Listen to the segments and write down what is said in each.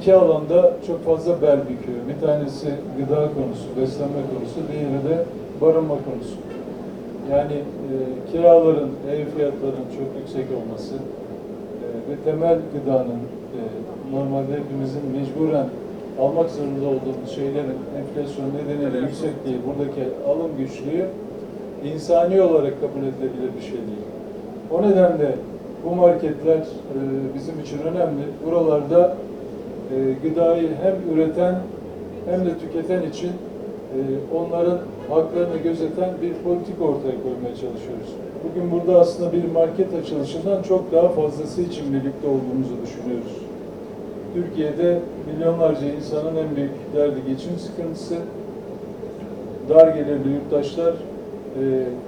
iki alanda çok fazla bel büküyor. Bir tanesi gıda konusu, beslenme konusu, diğeri de barınma konusu. Yani e, kiraların, ev fiyatlarının çok yüksek olması e, ve temel gıdanın e, normalde hepimizin mecburen almak zorunda olduğumuz şeylerin enflasyon nedeniyle yüksekliği, buradaki alım güçlüğü insani olarak kabul edilebilir bir şey değil. O nedenle bu marketler e, bizim için önemli. Buralarda e, gıdayı hem üreten hem de tüketen için e, onların haklarını gözeten bir politik ortaya koymaya çalışıyoruz. Bugün burada aslında bir market açılışından çok daha fazlası için birlikte olduğumuzu düşünüyoruz. Türkiye'de milyonlarca insanın en büyük derdi geçim sıkıntısı. Dar gelirli yurttaşlar, e,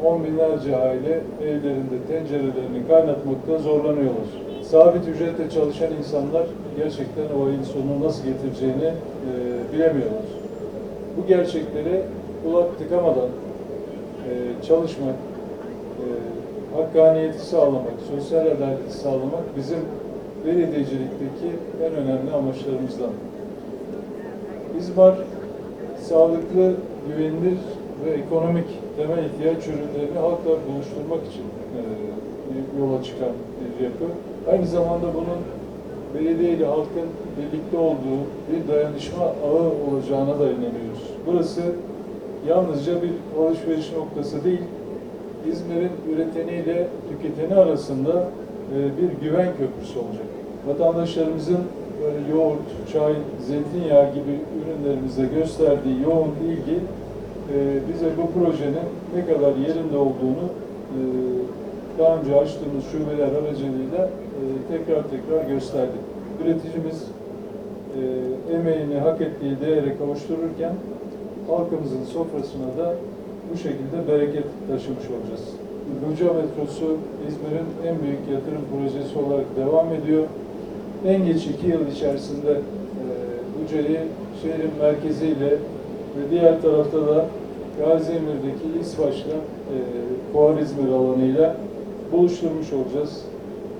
on binlerce aile evlerinde tencerelerini kaynatmakta zorlanıyorlar. Sabit ücretle çalışan insanlar gerçekten o ayın sonunu nasıl getireceğini e, bilemiyorlar. Bu gerçekleri kulak tıkamadan e, çalışmak, e, hakkaniyeti sağlamak, sosyal adaleti sağlamak bizim belediyecilikteki en önemli amaçlarımızdan. İzmar sağlıklı, güvenilir ve ekonomik temel ihtiyaç ürünlerini halkla buluşturmak için e, yola çıkan bir yapı. Aynı zamanda bunun belediye ile halkın birlikte olduğu bir dayanışma ağı olacağına da inanıyoruz. Burası yalnızca bir alışveriş noktası değil, İzmir'in üreteniyle tüketeni arasında e, bir güven köprüsü olacak. Vatandaşlarımızın yoğurt, çay, zeytinyağı gibi ürünlerimize gösterdiği yoğun ilgi e, bize bu projenin ne kadar yerinde olduğunu e, daha önce açtığımız şubeler aracılığıyla tekrar tekrar gösterdi. Üreticimiz e, emeğini hak ettiği değere kavuştururken halkımızın sofrasına da bu şekilde bereket taşımış olacağız. Buca metrosu İzmir'in en büyük yatırım projesi olarak devam ediyor. En geç iki yıl içerisinde e, Buca'yı şehrin merkeziyle ve diğer tarafta da Gaziemir'deki İsvaç'la e, Fuar İzmir alanıyla buluşturmuş olacağız.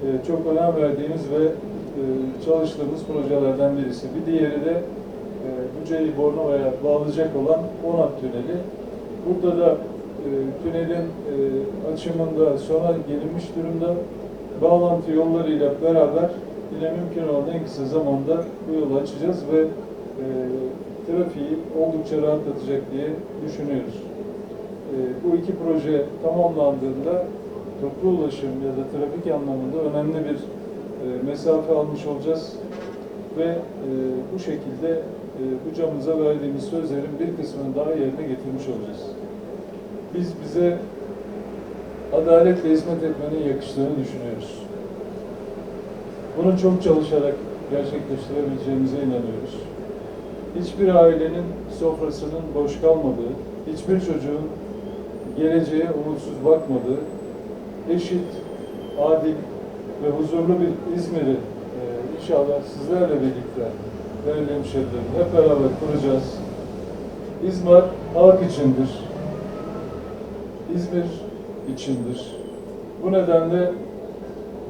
E, çok önem verdiğimiz ve e, çalıştığımız projelerden birisi. Bir diğeri de e, Buca'yı Bornova'ya bağlayacak olan Onat Tüneli. Burada da e, tünelin açımında sona gelinmiş durumda. Bağlantı yollarıyla beraber yine mümkün olan en kısa zamanda bu yolu açacağız ve trafiği oldukça rahatlatacak diye düşünüyoruz. Bu iki proje tamamlandığında toplu ulaşım ya da trafik anlamında önemli bir e, mesafe almış olacağız ve e, bu şekilde e, bu verdiğimiz sözlerin bir kısmını daha yerine getirmiş olacağız. Biz bize adaletle hizmet etmenin yakıştığını düşünüyoruz. Bunu çok çalışarak gerçekleştirebileceğimize inanıyoruz. Hiçbir ailenin sofrasının boş kalmadığı, hiçbir çocuğun geleceğe umutsuz bakmadığı, eşit, adil ve huzurlu bir İzmir'i e, inşallah sizlerle birlikte değerli hemşehrilerim hep beraber kuracağız. İzmir halk içindir. İzmir içindir. Bu nedenle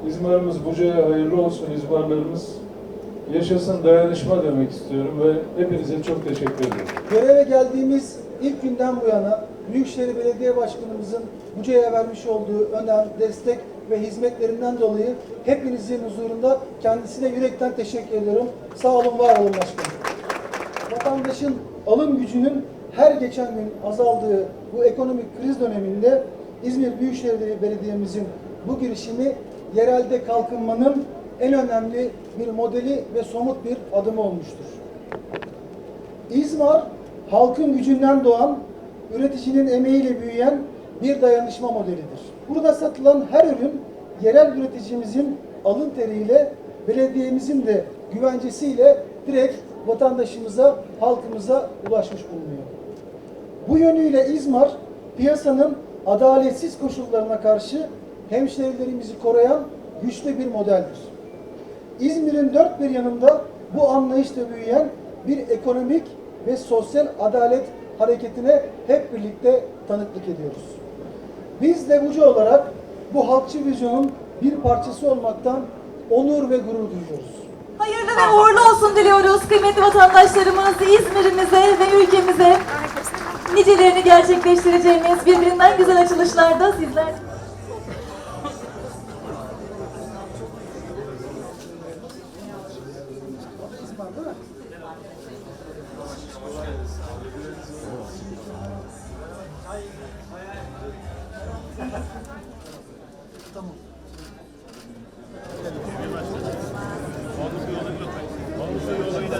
İzmir'imiz Buca'ya hayırlı olsun İzmirlerimiz. Yaşasın dayanışma demek istiyorum ve hepinize çok teşekkür ederim. Göreve geldiğimiz ilk günden bu yana Büyükşehir Belediye Başkanımızın Buca'ya vermiş olduğu önem, destek ve hizmetlerinden dolayı hepinizin huzurunda kendisine yürekten teşekkür ediyorum. Sağ olun, var olun başkanım. Vatandaşın alım gücünün her geçen gün azaldığı bu ekonomik kriz döneminde İzmir Büyükşehir Belediye'mizin bu girişimi yerelde kalkınmanın en önemli bir modeli ve somut bir adımı olmuştur. İzmar, halkın gücünden doğan, üreticinin emeğiyle büyüyen bir dayanışma modelidir. Burada satılan her ürün yerel üreticimizin alın teriyle, belediyemizin de güvencesiyle direkt vatandaşımıza, halkımıza ulaşmış bulunuyor. Bu yönüyle İzmar, piyasanın adaletsiz koşullarına karşı hemşehrilerimizi koruyan güçlü bir modeldir. İzmir'in dört bir yanında bu anlayışla büyüyen bir ekonomik ve sosyal adalet hareketine hep birlikte tanıklık ediyoruz. Biz de Buca olarak bu halkçı vizyonun bir parçası olmaktan onur ve gurur duyuyoruz. Hayırlı ve uğurlu olsun diliyoruz kıymetli vatandaşlarımız İzmir'imize ve ülkemize. Nicelerini gerçekleştireceğimiz birbirinden güzel açılışlarda sizler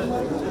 E,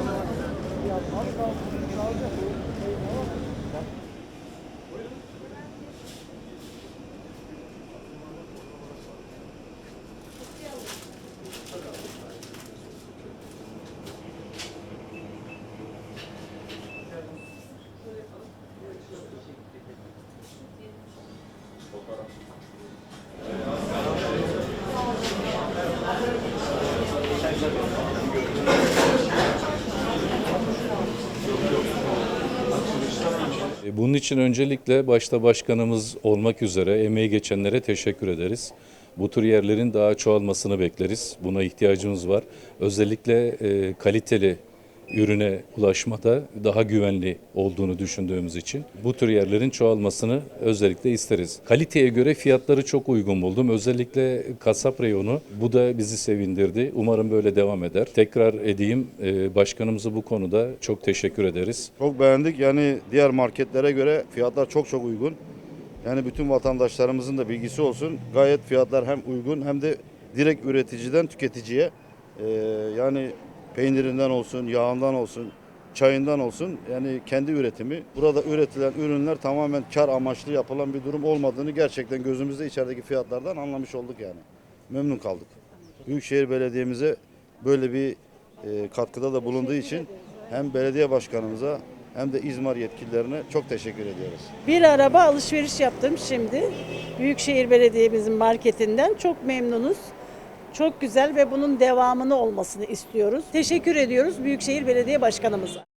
Bunun için öncelikle başta başkanımız olmak üzere emeği geçenlere teşekkür ederiz. Bu tür yerlerin daha çoğalmasını bekleriz. Buna ihtiyacımız var. Özellikle e, kaliteli ürüne ulaşmada daha güvenli olduğunu düşündüğümüz için bu tür yerlerin çoğalmasını özellikle isteriz. Kaliteye göre fiyatları çok uygun buldum. Özellikle kasap reyonu bu da bizi sevindirdi. Umarım böyle devam eder. Tekrar edeyim e, başkanımıza bu konuda çok teşekkür ederiz. Çok beğendik. Yani diğer marketlere göre fiyatlar çok çok uygun. Yani bütün vatandaşlarımızın da bilgisi olsun. Gayet fiyatlar hem uygun hem de direkt üreticiden tüketiciye eee, yani peynirinden olsun, yağından olsun, çayından olsun yani kendi üretimi. Burada üretilen ürünler tamamen kar amaçlı yapılan bir durum olmadığını gerçekten gözümüzde içerideki fiyatlardan anlamış olduk yani. Memnun kaldık. Büyükşehir Belediye'mize böyle bir e, katkıda da bulunduğu için hem belediye başkanımıza hem de İzmar yetkililerine çok teşekkür ediyoruz. Bir araba alışveriş yaptım şimdi. Büyükşehir Belediye'mizin marketinden çok memnunuz. Çok güzel ve bunun devamını olmasını istiyoruz. Teşekkür ediyoruz Büyükşehir Belediye Başkanımıza.